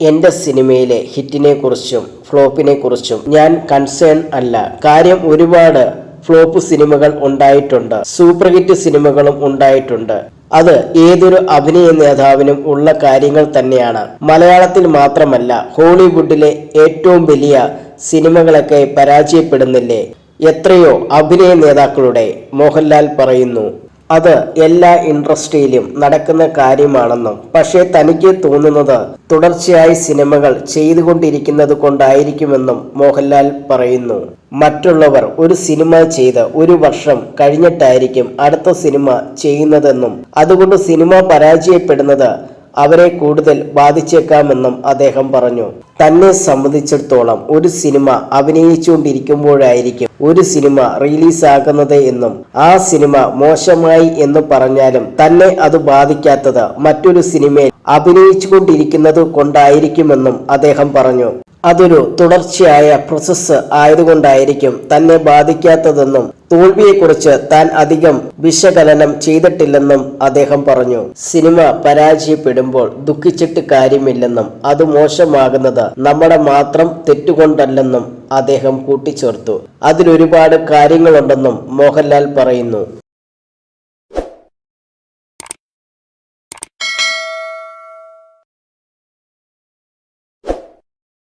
എന്റെ സിനിമയിലെ ഹിറ്റിനെ കുറിച്ചും ഫ്ലോപ്പിനെ കുറിച്ചും ഞാൻ കൺസേൺ അല്ല. കാര്യം ഒരുപാട് ഫ്ലോപ്പ് സിനിമകൾ ഉണ്ടായിട്ടുണ്ട്. സൂപ്പർ ഹിറ്റ് സിനിമകളും ഉണ്ടായിട്ടുണ്ട്. അത് ഏതൊരു അഭിനയ നേതാവിനും ഉള്ള കാര്യങ്ങൾ തന്നെയാണ്. മലയാളത്തിൽ മാത്രമല്ല ഹോളിവുഡിലെ ഏറ്റവും വലിയ സിനിമകളൊക്കെ പരാജയപ്പെടുന്നില്ലേ? എത്രയോ അഭിനയ നേതാക്കളുടെ മോഹൻലാൽ പറയുന്നു അത് എല്ലാ ഇൻഡസ്ട്രിയിലും നടക്കുന്ന കാര്യമാണെന്നും പക്ഷേ തനിക്ക് തോന്നുന്നത് തുടർച്ചയായി സിനിമകൾ ചെയ്തുകൊണ്ടിരിക്കുന്നത് കൊണ്ടായിരിക്കുമെന്നും മോഹൻലാൽ പറയുന്നു. മറ്റുള്ളവർ ഒരു സിനിമ ചെയ്ത് ഒരു വർഷം കഴിഞ്ഞിട്ടായിരിക്കും അടുത്ത സിനിമ ചെയ്യുന്നതെന്നും അതുകൊണ്ട് സിനിമ പരാജയപ്പെടുന്നത് അവരെ കൂടുതൽ ബാധിച്ചേക്കാമെന്നും അദ്ദേഹം പറഞ്ഞു. തന്നെ സംബന്ധിച്ചിടത്തോളം ഒരു സിനിമ അഭിനയിച്ചുകൊണ്ടിരിക്കുമ്പോഴായിരിക്കും ഒരു സിനിമ റിലീസ് ആകുന്നത് എന്നും ആ സിനിമ മോശമായി എന്ന് പറഞ്ഞാലും തന്നെ അത് ബാധിക്കാത്തത് മറ്റൊരു സിനിമയിൽ അഭിനയിച്ചുകൊണ്ടിരിക്കുന്നത് കൊണ്ടായിരിക്കുമെന്നും അദ്ദേഹം പറഞ്ഞു. അതൊരു തുടർച്ചയായ പ്രോസസ്സ് ആയതുകൊണ്ടായിരിക്കും തന്നെ ബാധിക്കാത്തതെന്നും തോൽവിയെക്കുറിച്ച് താൻ അധികം വിശകലനം ചെയ്തിട്ടില്ലെന്നും അദ്ദേഹം പറഞ്ഞു. സിനിമ പരാജയപ്പെടുമ്പോൾ ദുഃഖിച്ചിട്ട് കാര്യമില്ലെന്നും അത് മോശമാകുന്നത് നമ്മുടെ മാത്രം തെറ്റുകൊണ്ടല്ലെന്നും അദ്ദേഹം കൂട്ടിച്ചേർത്തു. അതിലൊരുപാട് കാര്യങ്ങളുണ്ടെന്നും മോഹൻലാൽ പറയുന്നു.